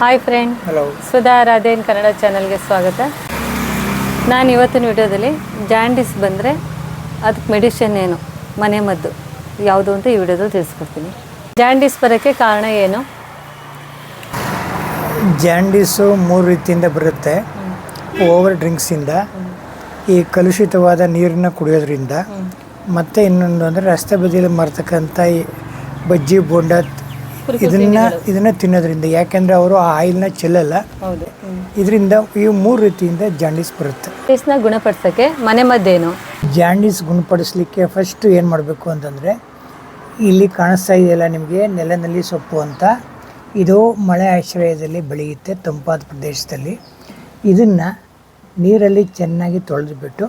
Hi friend hello Sudha ರಾಧೇನ್ ಕನ್ನಡ ಚಾನಲ್ಗೆ ಸ್ವಾಗತ. ನಾನು ಇವತ್ತಿನ ವಿಡಿಯೋದಲ್ಲಿ ಜಾಂಡಿಸ್ ಬಂದರೆ ಅದಕ್ಕೆ ಮೆಡಿಷನ್ ಏನು ಮನೆ ಮದ್ದು ಯಾವುದು ಅಂತ ಈ ವಿಡಿಯೋದಲ್ಲಿ ತಿಳಿಸ್ಕೊಡ್ತೀನಿ. ಜಾಂಡಿಸ್ ಬರೋಕ್ಕೆ ಕಾರಣ ಏನು? ಜಾಂಡಿಸು ಮೂರು ರೀತಿಯಿಂದ ಬರುತ್ತೆ. ಓವರ್ ಡ್ರಿಂಕ್ಸಿಂದ ಈ ಕಲುಷಿತವಾದ ನೀರನ್ನ ಕುಡಿಯೋದ್ರಿಂದ ಮತ್ತು ಇನ್ನೊಂದು ಅಂದರೆ ರಸ್ತೆ ಬದಿಯಲ್ಲಿ ಮಾರ್ತಕ್ಕಂಥ ಈ ಬಜ್ಜಿ ಬೋಂಡ ಇದನ್ನ ಇದನ್ನ ತಿನ್ನೋದ್ರಿಂದ ಯಾಕಂದ್ರೆ ಅವರು ಆ ಆಯಿಲ್ನ ಚೆಲ್ಲಲ್ಲ. ಹೌದು. ಇದರಿಂದ ಈ ಮೂರು ರೀತಿಯಿಂದ ಜಾಂಡಿಸ್ ಬರುತ್ತೆ. ಟೇಸ್ಟ್ನ ಗುಣಪಡಿಸೋಕ್ಕೆ ಮನೆ ಮದ್ದೇನು ಜಾಂಡಿಸ್ ಗುಣಪಡಿಸ್ಲಿಕ್ಕೆ ಫಸ್ಟ್ ಏನು ಮಾಡಬೇಕು ಅಂತಂದರೆ ಇಲ್ಲಿ ಕಾಣಿಸ್ತಾ ಇದೆಯಲ್ಲ ನಿಮಗೆ ನೆಲನಲ್ಲಿ ಸೊಪ್ಪು ಅಂತ. ಇದು ಮಳೆ ಆಶ್ರಯದಲ್ಲಿ ಬೆಳೆಯುತ್ತೆ ತಂಪಾದ ಪ್ರದೇಶದಲ್ಲಿ. ಇದನ್ನು ನೀರಲ್ಲಿ ಚೆನ್ನಾಗಿ ತೊಳೆದುಬಿಟ್ಟು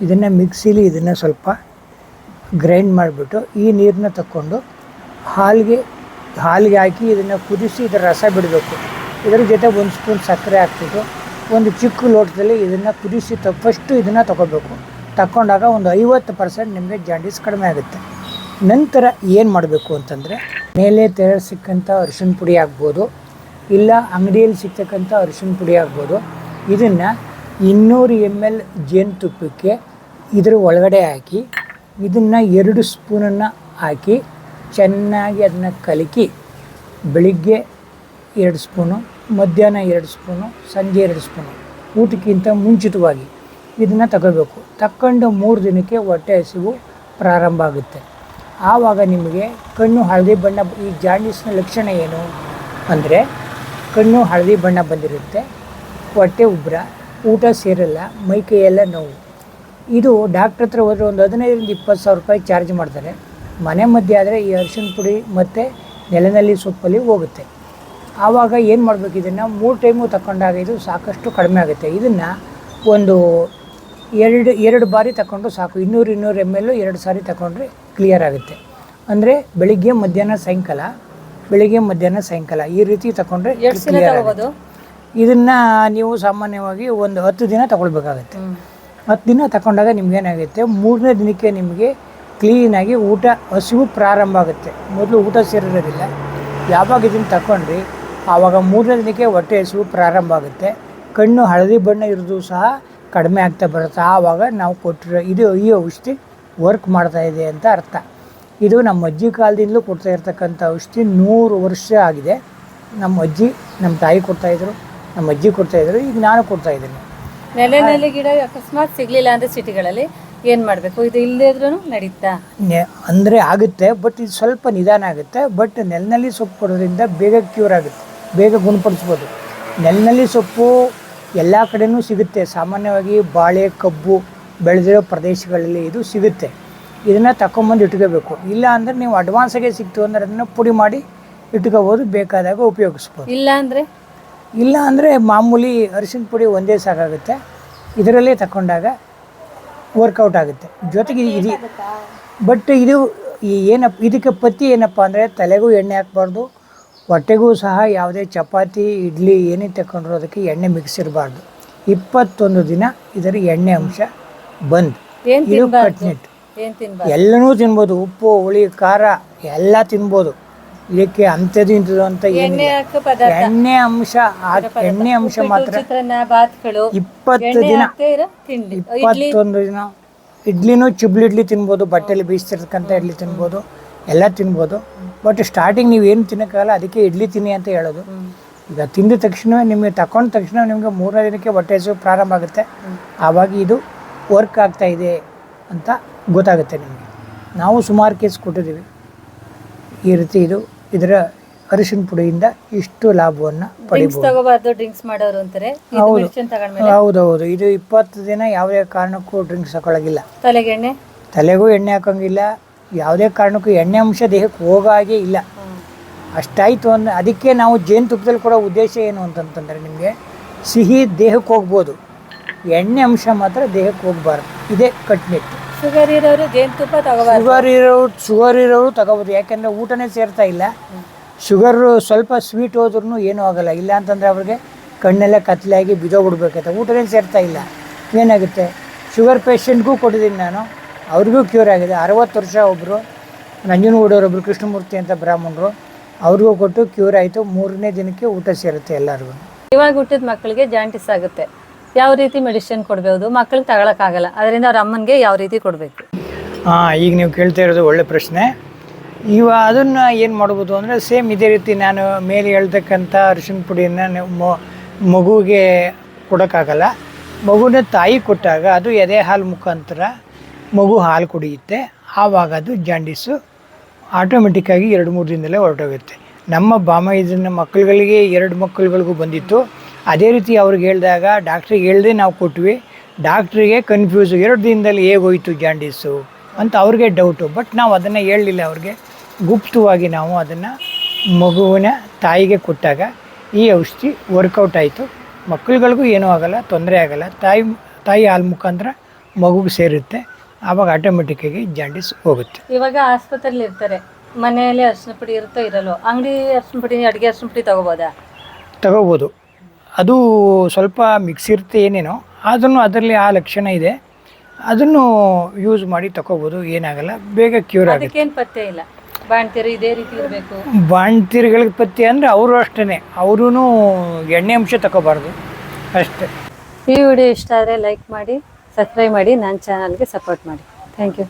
ಇದನ್ನು ಮಿಕ್ಸಿಲಿ ಇದನ್ನು ಸ್ವಲ್ಪ ಗ್ರೈಂಡ್ ಮಾಡಿಬಿಟ್ಟು ಈ ನೀರನ್ನ ತಕ್ಕೊಂಡು ಹಾಲಿಗೆ ಹಾಲಿಗೆ ಹಾಕಿ ಇದನ್ನು ಕುದಿಸಿ ಇದರ ರಸ ಬಿಡಬೇಕು. ಇದರ ಜೊತೆ ಒಂದು ಸ್ಪೂನ್ ಸಕ್ಕರೆ ಹಾಕ್ಬಿಟ್ಟು ಒಂದು ಚಿಕ್ಕ ಲೋಟದಲ್ಲಿ ಇದನ್ನು ಕುದಿಸಿ ತ ಫಸ್ಟು ಇದನ್ನು ತಗೋಬೇಕು. ತಗೊಂಡಾಗ ಒಂದು ಐವತ್ತು ಪರ್ಸೆಂಟ್ ನಿಮಗೆ ಜಾಂಡೀಸ್ ಕಡಿಮೆ ಆಗುತ್ತೆ. ನಂತರ ಏನು ಮಾಡಬೇಕು ಅಂತಂದರೆ ಮೇಲೆ ತಯಾರಿಸಿಕ್ಕಂಥ ಅರಿಶಿನ ಪುಡಿ ಆಗ್ಬೋದು ಇಲ್ಲ ಅಂಗಡಿಯಲ್ಲಿ ಸಿಗ್ತಕ್ಕಂಥ ಅರಿಶಿನ ಪುಡಿ ಆಗ್ಬೋದು ಇದನ್ನು ಇನ್ನೂರು ಎಂ ಎಲ್ ಜೇನುತುಪ್ಪಕ್ಕೆ ಇದರ ಒಳಗಡೆ ಹಾಕಿ, ಇದನ್ನು ಎರಡು ಸ್ಪೂನನ್ನು ಹಾಕಿ ಚೆನ್ನಾಗಿ ಅದನ್ನು ಕಲಕಿ ಬೆಳಿಗ್ಗೆ ಎರಡು ಸ್ಪೂನು, ಮಧ್ಯಾಹ್ನ ಎರಡು ಸ್ಪೂನು, ಸಂಜೆ ಎರಡು ಸ್ಪೂನು, ಊಟಕ್ಕಿಂತ ಮುಂಚಿತವಾಗಿ ಇದನ್ನು ತಗೋಬೇಕು. ತಕ್ಕೊಂಡು ಮೂರು ದಿನಕ್ಕೆ ಹೊಟ್ಟೆ ಹಸಿವು ಪ್ರಾರಂಭ ಆಗುತ್ತೆ. ಆವಾಗ ನಿಮಗೆ ಕಣ್ಣು ಹಳದಿ ಬಣ್ಣ ಈ ಜಾಂಡೀಸ್ನ ಲಕ್ಷಣ ಏನು ಅಂದರೆ ಕಣ್ಣು ಹಳದಿ ಬಣ್ಣ ಬಂದಿರುತ್ತೆ, ಹೊಟ್ಟೆ ಉಬ್ಬರ ಊಟ ಸೇರಲ್ಲ ಮೈಕೈಯೆಲ್ಲ ನೋವು. ಇದು ಡಾಕ್ಟ್ರ್ ಹತ್ರ ಹೋದರೆ ಒಂದು ಹದಿನೈದರಿಂದ ಇಪ್ಪತ್ತು ಸಾವಿರ ರೂಪಾಯಿ ಚಾರ್ಜ್ ಮಾಡ್ತಾರೆ. ಮನೆ ಮಧ್ಯೆ ಆದರೆ ಈ ಅರಿಶಿನ ಪುಡಿ ಮತ್ತು ನೆಲನಲ್ಲಿ ಸೊಪ್ಪಲ್ಲಿ ಹೋಗುತ್ತೆ. ಆವಾಗ ಏನು ಮಾಡಬೇಕು ಇದನ್ನು? ಮೂರು ಟೈಮು ತಗೊಂಡಾಗ ಇದು ಸಾಕಷ್ಟು ಕಡಿಮೆ ಆಗುತ್ತೆ. ಇದನ್ನು ಒಂದು ಎರಡು ಎರಡು ಬಾರಿ ತಗೊಂಡು ಸಾಕು. ಇನ್ನೂರು ಇನ್ನೂರು ಎಂ ಎಲ್ಲು ಎರಡು ಸಾರಿ ತಗೊಂಡ್ರೆ ಕ್ಲಿಯರ್ ಆಗುತ್ತೆ. ಅಂದರೆ ಬೆಳಿಗ್ಗೆ ಮಧ್ಯಾಹ್ನ ಸಾಯಂಕಾಲ ಬೆಳಿಗ್ಗೆ ಮಧ್ಯಾಹ್ನ ಸಾಯಂಕಾಲ ಈ ರೀತಿ ತಗೊಂಡ್ರೆ ಇದನ್ನು ನೀವು ಸಾಮಾನ್ಯವಾಗಿ ಒಂದು ಹತ್ತು ದಿನ ತಗೊಳ್ಬೇಕಾಗತ್ತೆ. ಹತ್ತು ದಿನ ತಗೊಂಡಾಗ ನಿಮ್ಗೇನಾಗುತ್ತೆ? ಮೂರನೇ ದಿನಕ್ಕೆ ನಿಮಗೆ ಕ್ಲೀನಾಗಿ ಊಟ ಹಸಿವು ಪ್ರಾರಂಭ ಆಗುತ್ತೆ. ಮೊದಲು ಊಟ ಸೇರಿರೋದಿಲ್ಲ. ಯಾವಾಗ ಇದನ್ನು ತಗೊಂಡ್ರಿ ಆವಾಗ ಮೂರನೇ ದಿನಕ್ಕೆ ಹೊಟ್ಟೆ ಹಸಿವು ಪ್ರಾರಂಭ ಆಗುತ್ತೆ. ಕಣ್ಣು ಹಳದಿ ಬಣ್ಣ ಇರೋದು ಸಹ ಕಡಿಮೆ ಆಗ್ತಾ ಬರುತ್ತೆ. ಆವಾಗ ನಾವು ಕೊಟ್ಟಿರೋ ಇದು ಈ ಔಷಧಿ ವರ್ಕ್ ಮಾಡ್ತಾ ಇದೆ ಅಂತ ಅರ್ಥ. ಇದು ನಮ್ಮ ಅಜ್ಜಿ ಕಾಲದಿಂದಲೂ ಕೊಡ್ತಾ ಇರ್ತಕ್ಕಂಥ ಔಷಧಿ ನೂರು ವರ್ಷ ಆಗಿದೆ. ನಮ್ಮ ಅಜ್ಜಿ, ನಮ್ಮ ತಾಯಿ ಕೊಡ್ತಾಯಿದ್ರು ನಮ್ಮ ಅಜ್ಜಿ ಕೊಡ್ತಾಯಿದ್ರು ಈಗ ನಾನು ಕೊಡ್ತಾಯಿದ್ದೀನಿ ನೆಲೆ ನೆಲೆ ಗಿಡ ಅಕಸ್ಮಾತ್ ಸಿಗಲಿಲ್ಲ ಅಂದರೆ ಸಿಟಿಗಳಲ್ಲಿ. ಏನು ಮಾಡಬೇಕು? ಇದು ಇಲ್ಲದೇ ಇದ್ರೂ ನಡೀತಾ? ಅಂದರೆ ಆಗುತ್ತೆ ಬಟ್ ಇದು ಸ್ವಲ್ಪ ನಿಧಾನ ಆಗುತ್ತೆ ಬಟ್ ನೆಲ್ನಲ್ಲಿ ಸೊಪ್ಪು ಕೊಡೋದ್ರಿಂದ ಬೇಗ ಕ್ಯೂರ್ ಆಗುತ್ತೆ ಬೇಗ ಗುಣಪಡಿಸ್ಬೋದು. ನೆಲ್ನಲ್ಲಿ ಸೊಪ್ಪು ಎಲ್ಲ ಕಡೆನೂ ಸಿಗುತ್ತೆ ಸಾಮಾನ್ಯವಾಗಿ ಬಾಳೆ ಕಬ್ಬು ಬೆಳೆದಿರೋ ಪ್ರದೇಶಗಳಲ್ಲಿ ಇದು ಸಿಗುತ್ತೆ. ಇದನ್ನು ತಕೊಂಬಂದು ಇಟ್ಕೋಬೇಕು. ಇಲ್ಲ ಅಂದರೆ ನೀವು ಅಡ್ವಾನ್ಸಾಗೆ ಸಿಕ್ತು ಅಂದರೆ ಅದನ್ನು ಪುಡಿ ಮಾಡಿ ಇಟ್ಕೋಬೋದು ಬೇಕಾದಾಗ ಉಪಯೋಗಿಸ್ಬೋದು. ಇಲ್ಲ ಅಂದರೆ? ಇಲ್ಲ ಅಂದರೆ ಮಾಮೂಲಿ ಅರಿಶಿನ ಪುಡಿ ಒಂದೇ ಸಾಕಾಗುತ್ತೆ. ಇದರಲ್ಲೇ ತಗೊಂಡಾಗ ವರ್ಕೌಟ್ ಆಗುತ್ತೆ. ಜೊತೆಗೆ ಇದು ಬಟ್ ಇದು ಏನಪ್ಪ ಇದಕ್ಕೆ ಪತ್ತಿ ಏನಪ್ಪ ಅಂದರೆ ತಲೆಗೂ ಎಣ್ಣೆ ಹಾಕ್ಬಾರ್ದು ಹೊಟ್ಟೆಗೂ ಸಹ ಯಾವುದೇ ಚಪಾತಿ ಇಡ್ಲಿ ಏನೇ ತಗೊಂಡ್ರು ಅದಕ್ಕೆ ಎಣ್ಣೆ ಮಿಕ್ಸ್ ಇರಬಾರ್ದು. ಇಪ್ಪತ್ತೊಂದು ದಿನ ಇದರ ಎಣ್ಣೆ ಅಂಶ ಬಂದ್. ಇದು ಕಟ್ನಿಟ್ಟು ಕಟ್ನಿಟ್ ಎಲ್ಲನೂ ತಿನ್ಬೋದು ಉಪ್ಪು ಹುಳಿ ಖಾರ ಎಲ್ಲ ತಿನ್ಬೋದು. ಇದಕ್ಕೆ ಅಂಥದ್ದು ಇಂಥದ್ದು ಅಂತ ಎಣ್ಣೆ ಏನಿಲ್ಲ ಹಾಕೋ ಪದಾರ್ಥ. ಎಣ್ಣೆ ಅಂಶ ಆ- ಎಣ್ಣೆ ಅಂಶ ಮಾತ್ರ ಚಿತ್ರಾನ್ನ ಬಾತ್ಗಳು ಇಪ್ಪತ್ತು ಎಣ್ಣೆ ದಿನ. ಹಾಕ್ದೇ ಇರೋ ತಿಂಡಿ. ಇಡ್ಲಿ. ಇಪ್ಪತ್ತೊಂದು ದಿನ. ಇಡ್ಲಿನೂ ಚಿಬ್ಲಿ ಇಡ್ಲಿ ತಿನ್ಬೋದು ಬಟ್ಟೆಲಿ ಬೀಸ್ತಿರ್ತಕ್ಕಂಥ ಇಡ್ಲಿ ತಿನ್ಬೋದು ಎಲ್ಲ ತಿನ್ಬೋದು. ಬಟ್ ಸ್ಟಾರ್ಟಿಂಗ್ ನೀವು ಏನು ತಿನ್ನೋಕ್ಕಾಗಲ್ಲ ಅದಕ್ಕೆ ಇಡ್ಲಿ ತಿನ್ನಿ ಅಂತ ಹೇಳೋದು. ಈಗ ತಿಂದ ತಕ್ಷಣ ನಿಮಗೆ ತಕೊಂಡ ತಕ್ಷಣ ನಿಮಗೆ ಮೂರನೇ ದಿನಕ್ಕೆ ಹೊಟ್ಟೆ ಹಸಿವು ಪ್ರಾರಂಭ ಆಗುತ್ತೆ. ಆವಾಗ ಇದು ವರ್ಕ್ ಆಗ್ತಾ ಇದೆ ಅಂತ ಗೊತ್ತಾಗುತ್ತೆ ನಿಮಗೆ. ನಾವು ಸುಮಾರು ಕೇಸ್ ಕೊಟ್ಟಿದ್ದೀವಿ. ಈ ರೀತಿ ಇದು ಇದರ ಅರಿಶಿನ ಪುಡಿಯಿಂದ ಇಷ್ಟು ಲಾಭವನ್ನು ಡ್ರಿಂಕ್ಸ್ ಪಡಿಬೋದು ತಗೋಬಾರ್ದು ಡ್ರಿಂಕ್ಸ್ ಮಾಡೋರು ಅಂತಾರೆ. ಇದು ಹೌದು. ಮೆಡಿಸಿನ್ ತಗೊಂಡ್ಮೇಲೆ? ಹೌದೌದು. ಇದು ಇಪ್ಪತ್ತು ದಿನ ಯಾವುದೇ ಕಾರಣಕ್ಕೂ ಡ್ರಿಂಕ್ಸ್ ಹಾಕೊಳ್ಳೋಗಿಲ್ಲ. ತಲೆಗೆಣ್ಣೆ ತಲೆಗೂ ಎಣ್ಣೆ ಹಾಕೋಂಗಿಲ್ಲ. ಯಾವುದೇ ಕಾರಣಕ್ಕೂ ಎಣ್ಣೆ ಅಂಶ ದೇಹಕ್ಕೆ ಹೋಗೋ ಹಾಗೆ ಇಲ್ಲ ಅಷ್ಟಾಯಿತು ಅಂದರೆ ಅದಕ್ಕೆ ನಾವು ಜೇನುತುಪ್ಪದಲ್ಲಿ ಕೊಡೋ ಉದ್ದೇಶ ಏನು ಅಂತಂತಂದರೆ ನಿಮಗೆ ಸಿಹಿ ದೇಹಕ್ಕೆ ಹೋಗ್ಬೋದು. ಎಣ್ಣೆ ಅಂಶ ಮಾತ್ರ ದೇಹಕ್ಕೆ ಹೋಗಬಾರ್ದು. ಇದೇ ಕಟ್ನಿಟ್ಟು. ಶುಗರ್ ಇರೋರು ಜೇನುತುಪ್ಪ ತಗೋಬಾರ್ದು. ಶುಗರ್ ಇರೋರು ಶುಗರ್ ಇರೋರು ತಗೋಬೋದು. ಯಾಕೆಂದರೆ ಊಟನೇ ಸೇರ್ತಾ ಇಲ್ಲ. ಶುಗರು ಸ್ವಲ್ಪ ಸ್ವೀಟ್ ಹೋದ್ರೂ ಏನೂ ಆಗಲ್ಲ. ಇಲ್ಲ ಅಂತಂದರೆ ಅವ್ರಿಗೆ ಕಣ್ಣೆಲ್ಲ ಕತ್ಲೆಯಾಗಿ ಬಿದ್ದೋಗ್ಬಿಡ್ಬೇಕಾಯ್ತು ಊಟನೇ ಸೇರ್ತಾ ಇಲ್ಲ. ಏನಾಗುತ್ತೆ? ಶುಗರ್ ಪೇಷಂಟ್ಗೂ ಕೊಟ್ಟಿದ್ದೀನಿ ನಾನು. ಅವ್ರಿಗೂ ಕ್ಯೂರ್ ಆಗಿದೆ. ಅರವತ್ತು ವರ್ಷ ಒಬ್ಬರು ನಂಜನಗೂಡವ್ರೊಬ್ರು ಕೃಷ್ಣಮೂರ್ತಿ ಅಂತ ಬ್ರಾಹ್ಮಣರು ಅವ್ರಿಗೂ ಕೊಟ್ಟು ಕ್ಯೂರ್ ಆಯಿತು. ಮೂರನೇ ದಿನಕ್ಕೆ ಊಟ ಸೇರುತ್ತೆ ಎಲ್ಲರಿಗೂ. ಇವಾಗ ಹುಟ್ಟಿದ ಮಕ್ಕಳಿಗೆ ಜಾಂಟಿಸ್ ಆಗುತ್ತೆ. ಯಾವ ರೀತಿ ಮೆಡಿಸಿನ್ ಕೊಡಬಹುದು ಮಕ್ಕಳಿಗೆ ತಗೊಳಕ್ಕಾಗಲ್ಲ. ಅದರಿಂದ ಅವ್ರ ಅಮ್ಮನಿಗೆ ಯಾವ ರೀತಿ ಕೊಡಬೇಕು? ಈಗ ನೀವು ಕೇಳ್ತಾ ಇರೋದು ಒಳ್ಳೆ ಪ್ರಶ್ನೆ. ಇವ ಅದನ್ನು ಏನು ಮಾಡ್ಬೋದು ಅಂದರೆ ಸೇಮ್ ಇದೇ ರೀತಿ ನಾನು ಮೇಲೆ ಹೇಳ್ತಕ್ಕಂಥ ಅರಿಶಿನ ಪುಡಿಯನ್ನು ಮಗುವಿಗೆ ಕೊಡೋಕ್ಕಾಗಲ್ಲ. ಮಗುನ ತಾಯಿ ಕೊಟ್ಟಾಗ ಅದು ಎದೆ ಹಾಲು ಮುಖಾಂತರ ಮಗು ಹಾಲು ಕುಡಿಯುತ್ತೆ. ಆವಾಗ ಅದು ಜಾಂಡೀಸು ಆಟೋಮೆಟಿಕ್ಕಾಗಿ ಎರಡು ಮೂರು ದಿನದಲ್ಲೇ ಹೊರಟೋಗುತ್ತೆ. ನಮ್ಮ ಬಾಮ ಇದನ್ನು ಮಕ್ಕಳುಗಳಿಗೆ, ಎರಡು ಮಕ್ಕಳುಗಳಿಗೂ ಬಂದಿತ್ತು. ಅದೇ ರೀತಿ ಅವ್ರಿಗೆ ಹೇಳಿದಾಗ ಡಾಕ್ಟ್ರಿಗೆ ಹೇಳ್ದೆ ನಾವು ಕೊಟ್ವಿ. ಡಾಕ್ಟ್ರಿಗೆ ಕನ್ಫ್ಯೂಸು ಎರಡು ದಿನದಲ್ಲಿ ಹೇಗೋಯ್ತು ಜಾಂಡೀಸು ಅಂತ ಅವ್ರಿಗೆ ಡೌಟು ಬಟ್ ನಾವು ಅದನ್ನು ಹೇಳಲಿಲ್ಲ ಅವ್ರಿಗೆ. ಗುಪ್ತವಾಗಿ ನಾವು ಅದನ್ನು ಮಗುವಿನ ತಾಯಿಗೆ ಕೊಟ್ಟಾಗ ಈ ಔಷಧಿ ವರ್ಕೌಟ್ ಆಯಿತು. ಮಕ್ಕಳುಗಳಿಗೂ ಏನೂ ಆಗಲ್ಲ ತೊಂದರೆ ಆಗಲ್ಲ. ತಾಯಿ ತಾಯಿ ಹಾಲು ಮುಖಾಂತರ ಮಗುಗೆ ಸೇರುತ್ತೆ. ಆವಾಗ ಆಟೋಮೆಟಿಕ್ಕಾಗಿ ಜಾಂಡೀಸ್ ಹೋಗುತ್ತೆ. ಇವಾಗ ಆಸ್ಪತ್ರೆಯಲ್ಲಿ ಇರ್ತಾರೆ. ಮನೆಯಲ್ಲಿ ಅರ್ಶಿನ ಪುಡಿ ಇರುತ್ತೋ ಇರಲ್ಲೋ ಅಂಗಡಿ ಅರ್ಶಿನ ಪುಡಿ ಅಡುಗೆ ಅರ್ಶಿನ ಪುಡಿ ತಗೋಬೋದಾ? ತಗೋಬೋದು. ಅದು ಸ್ವಲ್ಪ ಮಿಕ್ಸ್ ಇರುತ್ತೆ ಏನೇನೋ. ಆದ್ರೂ ಅದರಲ್ಲಿ ಆ ಲಕ್ಷಣ ಇದೆ. ಅದನ್ನು ಯೂಸ್ ಮಾಡಿ ತಗೋಬೋದು ಏನಾಗಲ್ಲ. ಬೇಗ ಕ್ಯೂರ್ ಆಗುತ್ತೆ. ಅದಕ್ಕೇನು ಪತ್ತೆ ಇಲ್ಲ. ಬಾಣ್ತಿರು ಇದೇ ರೀತಿ ಇರಬೇಕು. ಬಾಣ್ತಿರ್ಗಳಿಗೆ ಪತ್ತೆ ಅಂದರೆ ಅವರು ಅಷ್ಟೇ ಅವರೂ ಎಣ್ಣೆ ಅಂಶ ತಗೋಬಾರ್ದು ಅಷ್ಟೇ. ಈ ವಿಡಿಯೋ ಇಷ್ಟ ಆದರೆ ಲೈಕ್ ಮಾಡಿ ಸಬ್ಸ್ಕ್ರೈಬ್ ಮಾಡಿ ನನ್ನ ಚಾನಲ್ಗೆ ಸಪೋರ್ಟ್ ಮಾಡಿ. Thank you